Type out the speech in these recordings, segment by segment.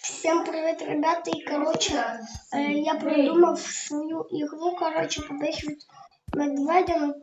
Всем привет, ребята, и, короче, э, я придумав свою ігру, короче, побачив медведя, ну,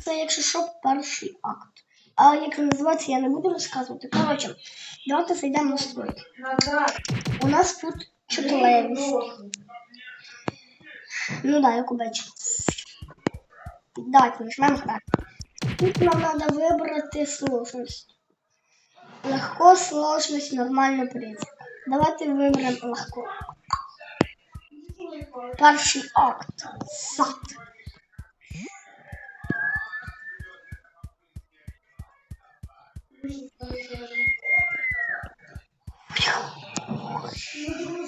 це, якщо що, перший акт. А як називається, я не буду розказувати. Короче, давайте зайдемо на стройки. У нас тут чотири. Ну да, як бачу. Давайте нажмемо грати. Тут нам треба вибрати сложність. Легко, сложність, нормально принцип. Давайте виберемо легко. Перший акт. Сад. Ну,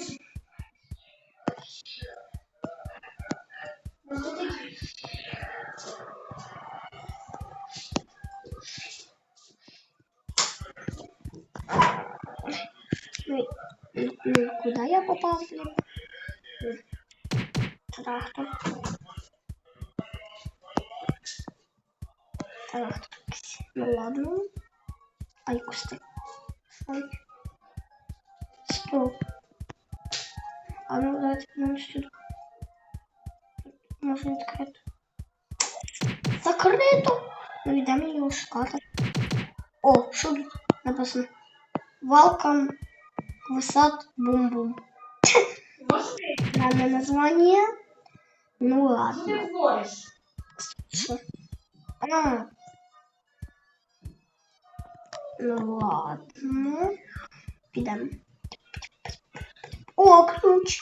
попал, блин? Трактор. Трактор. Ну ладно. Ай, кусты. Ай. Стоп. А ну давайте прямо сюда. Можно открыть. Закрито. Ну йдемо його шукати. О, що тут написано? Welcome в сад бум-бум. Данное название. Ну ладно. Что? А. Ну ладно. Підемо. О, ключ.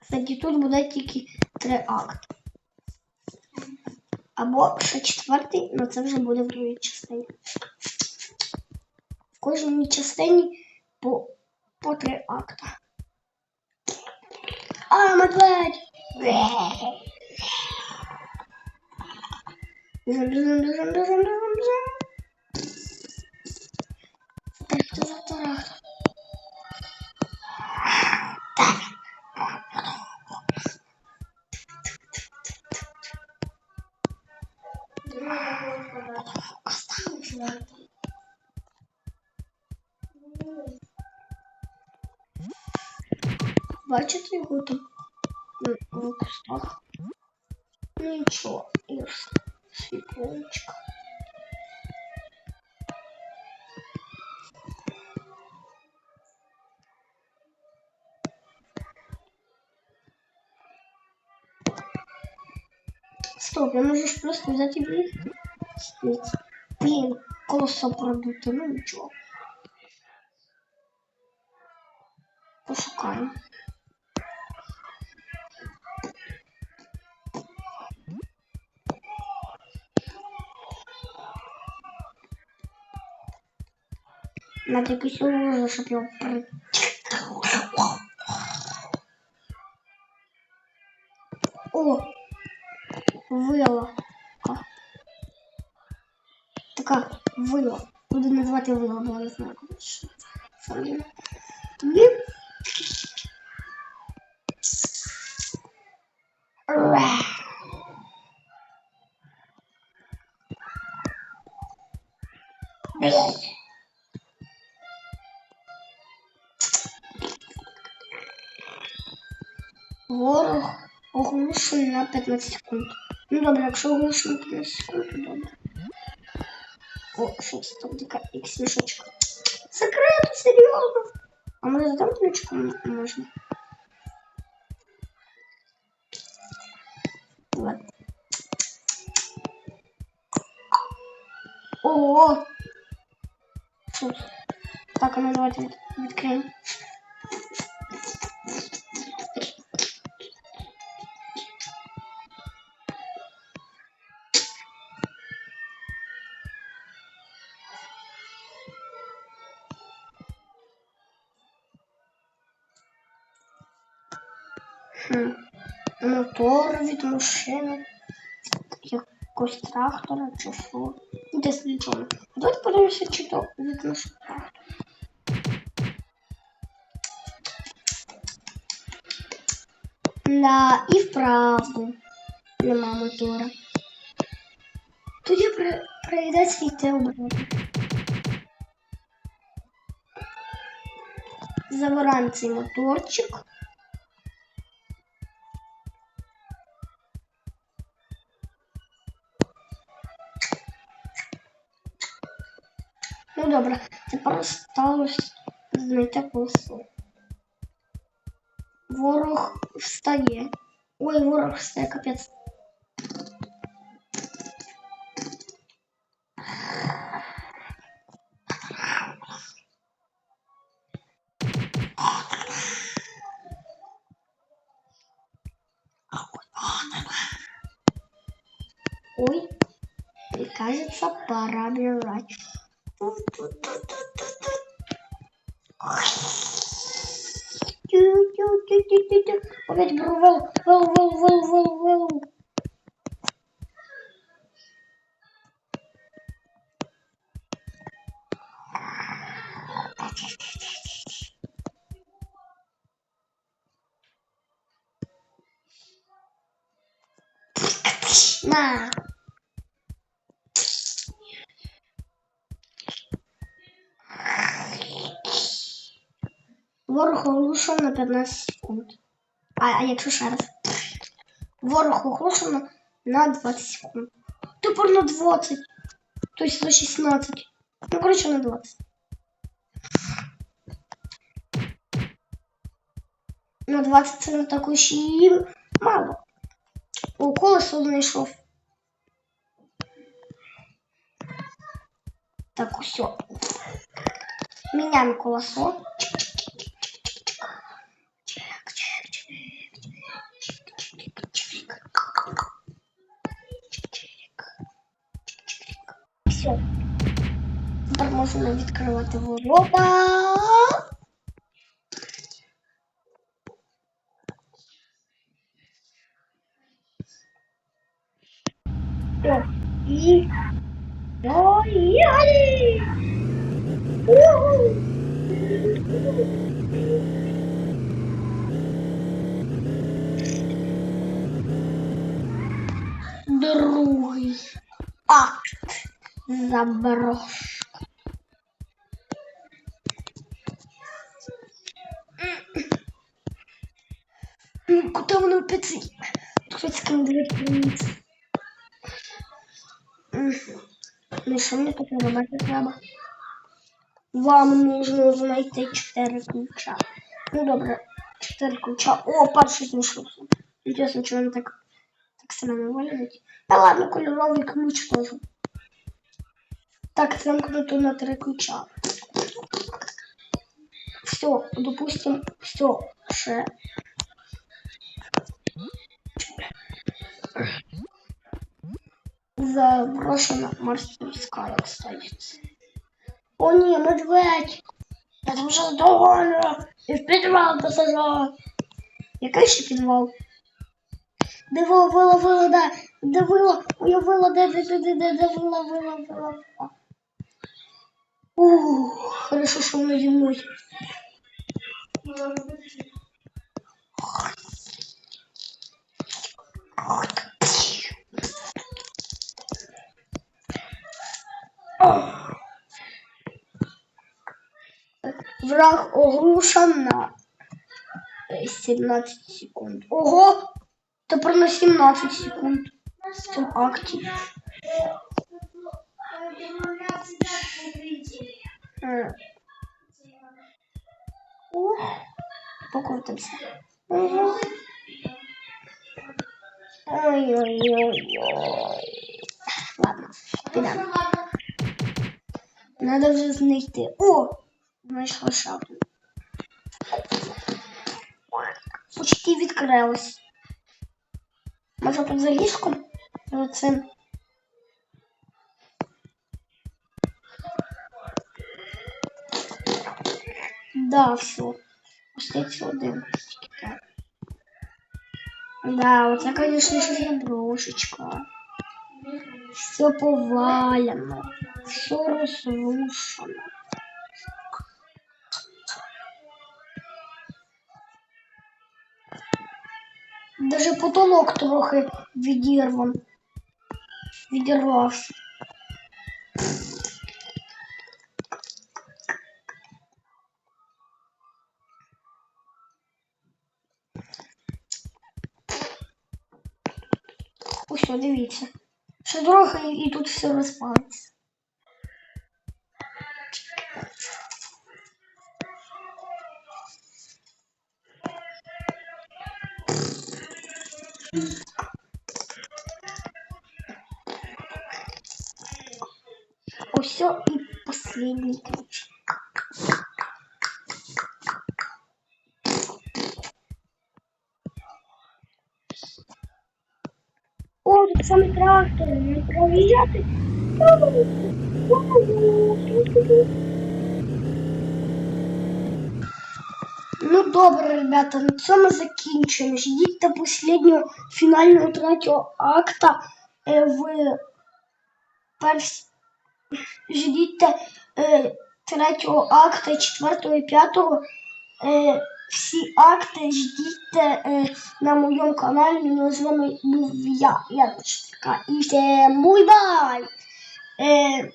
Кстати, тут буде тільки три акти. Або ще четвертий, але це вже буде в другій частині. В кожній частині по, по три акта. А, медведь! Біжим, біжим, біжим, біжим, біжим, біжим. Бачите його там на, на кустах? Ну нічого, є ж світлонечко. Стоп, я можу ж просто взяти їх. Блін, колесо продуто, ну нічого. Пошукаємо. Надо якийсь лужа, щоб його при... О! Вила. Така вила. Буду називати вила, бо я не знаю, як це. Тобі. Ворог оголошений на 15 секунд. Ну добре, якщо оголошено на 15 секунд, то добре. О, що це там така ікс-мішочка. Секрет, серйозно. А може за там ключиком можна? Ладно. Ого! Що це? Так, а ну давайте від- відкриємо. Мотор від машини, якогось трактора чи що. Десь нічого. Давайте подивимося, чи то від нашого. Да, і вправду. Нема мотора. Тоді при... прийдеться йти обратно. Забираємо цей моторчик. Сталося знайти колесо. Ворог встає. Ой, ворог встає, капець. Ой, и кажется, пора бежать. Тю-тю-тю-тю-тю-тю. Опять беру вел, вел, вел, вел, вел, вел. На. Ворог оглушив на 15 секунд. А, а якщо ще раз? Ворог оглушив на 20 секунд. Тепер на 20. Тобто на 16. Ну, коротше, на 20. На 20 це не так уж і мало. О, колесо знайшов. Так, все. Меняем колесо. Можна відкривати ворота. І Поїхали! Другий акт заброшки. Ну, Куда воно піти? Хтось ким дивиться. Ну, що мені робити треба? Вам нужно знайти 4 ключа. Ну добре, 4 ключа. О, перший знайшовся. Інтересно, чого він так, так не виглядить. Та ладно, кольоровий ключ теж. Так, замкнуто на 3 ключа. Все, допустим, все, ще. Заброшена мастерская остается. О ні, медведь! Я там вже довольно! І в підвал посажала. Який ще підвал? Де вила, вила, вила, де? Де вила? Моя вила, де, де, де, де, де, де вила, вила, вила. Ух, хорошо, що вона зі. Враг оглушен на е, 17 секунд. Ого! Тепер на 17 секунд. В цьому акті. Е. Покрутимся. Ой-ой-ой-ой. Ладно, підемо. Надо вже знайти. О! Знайшла шаблю. Почти відкрилось. Може тут за ліжком? За. Да, все. Остається один. Да, оце, конечно, ще заброшечка. Все повалено. Все розрушено. Даже потолок трохи відірван. Відірвався. Ось, о, дивіться. Ще трохи і тут все розпалиться. Ось і последний ключ. О, тут саме трактор, не Ну добре, ребята, на цьому закінчуємо. Ждіть до останнього фінального третього акта е, в перс... Ждіть е, третього акта, четвертого і п'ятого. Е, всі акти ждіть е, на моєму каналі. Ну, з вами був я, я така. І всім буй-бай! Е,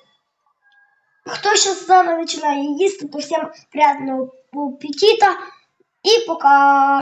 хто зараз починає їсти, то всім приятного аппетита і пока!